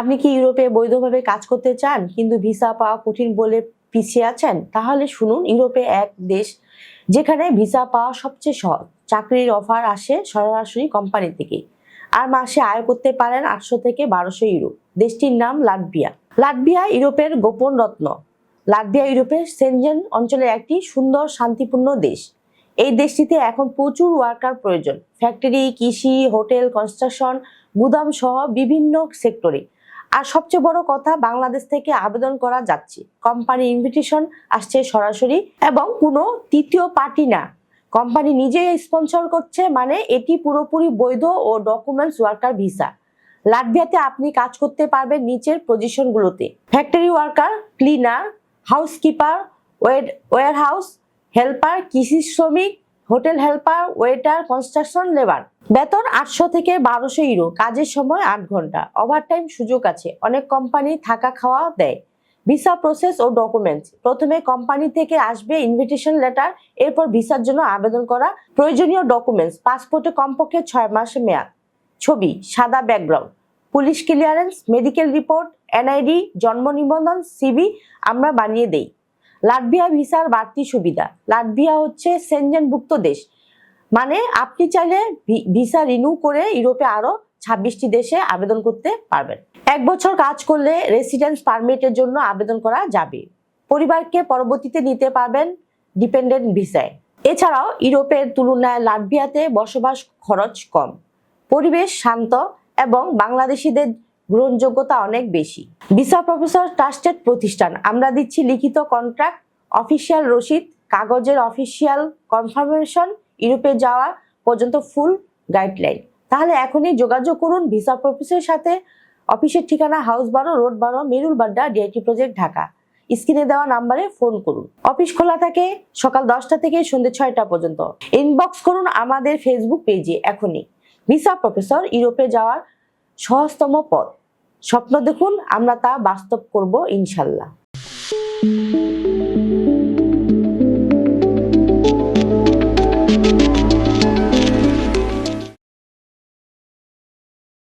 আপনি কি ইউরোপে বৈধভাবে কাজ করতে চান, কিন্তু ভিসা পাওয়া কঠিন বলে পিছিয়ে আছেন? তাহলে শুনুন, ইউরোপে এক দেশ যেখানে ভিসা পাওয়া সবচেয়ে সহজ। চাকরির অফার আসে সরাসরি কোম্পানি থেকে। আর মাসে আয় করতে পারেন আটশো থেকে বারোশো ইউরো। দেশটির নাম লাটভিয়া। লাটভিয়া ইউরোপের গোপন রত্ন। লাটভিয়া ইউরোপের সেনজেন অঞ্চলের একটি সুন্দর শান্তিপূর্ণ দেশ। এই দেশটিতে এখন প্রচুর ওয়ার্কার প্রয়োজন। ফ্যাক্টরি, কৃষি, হোটেল, কনস্ট্রাকশন গুদাম সহ বিভিন্ন সেক্টরে। আর সবচেয়ে বড় কথা, বাংলাদেশ থেকে আবেদন করা যাচ্ছে। কোম্পানি ইনভিটেশন আসছে সরাসরি এবং কোনো তৃতীয় পার্টি না। কোম্পানি নিজেই স্পন্সর করছে মানে এটি পুরোপুরি বৈধ ও ডকুমেন্টস ওয়ার্কার ভিসা লাটভিয়াতে আপনি কাজ করতে পারবেন নিচের পজিশনগুলোতে factory worker cleaner housekeeper warehouse helper কৃষি শ্রমিক hotel helper, waiter, construction, labour. বেতন আটশো থেকে বারোশো ইউরো, কাজের সময় আট ঘণ্টা। ওভারটাইম সুযোগ আছে, অনেক কোম্পানি থাকা খাওয়া দেয়। ভিসা প্রসেস ও ডকুমেন্টস। প্রথমে কোম্পানি থেকে আসবে ইনভিটেশন লেটার এরপর ভিসার জন্য আবেদন করা, প্রয়োজনীয় ডকুমেন্টস পাসপোর্টে কমপক্ষে ছয় মাস মেয়াদ। ছবি, সাদা background police clearance medical report NID জন্ম নিবন্ধন সিবি আমরা বানিয়ে দেই। লাটভিয়া ভিসার বাড়তি সুবিধা। লাটভিয়া হচ্ছে সেনজেনভুক্ত দেশ। মানে আপনি চাইলে ভিসা রিনিউ করে ইউরোপে আরও ছাব্বিশটি দেশে আবেদন করতে পারবেন। এক বছর কাজ করলে রেসিডেন্স পারমিটের জন্য আবেদন করা যাবে। পরিবারকে পরবর্তীতে নিতে পারবেন ডিপেন্ডেন্ট ভিসায় এছাড়াও ইউরোপের তুলনায় লাটভিয়াতে বসবাস খরচ কম। পরিবেশ শান্ত এবং বাংলাদেশিদের গ্রহণযোগ্যতা অনেক বেশি। ভিসা প্রফেসর ট্রাস্টেড প্রতিষ্ঠান, আমরা দিচ্ছি লিখিত কন্ট্রাক্ট, অফিসিয়াল রসিদ, কাগজের অফিসিয়াল কনফার্মেশন, ইউরোপে যাওয়া পর্যন্ত ফুল গাইডলাইন। তাহলে এখনই যোগাযোগ করুন ভিসা প্রফেসরের সাথে। অফিসের ঠিকানা হাউস বারো, রোড বারো, মেরুল বাড্ডা, ডিআইটি প্রজেক্ট, ঢাকা। স্ক্রিনে দেওয়া নাম্বারে ফোন করুন। অফিস খোলা থাকে সকাল দশটা থেকে সন্ধ্যে ছয়টা পর্যন্ত। ইনবক্স করুন আমাদের ফেসবুক পেজে, এখনই। ভিসা প্রফেসর, ইউরোপে যাওয়ার সহজতম পথ। স্বপ্ন দেখুন আমরা তা বাস্তব করব ইনশাল্লাহ।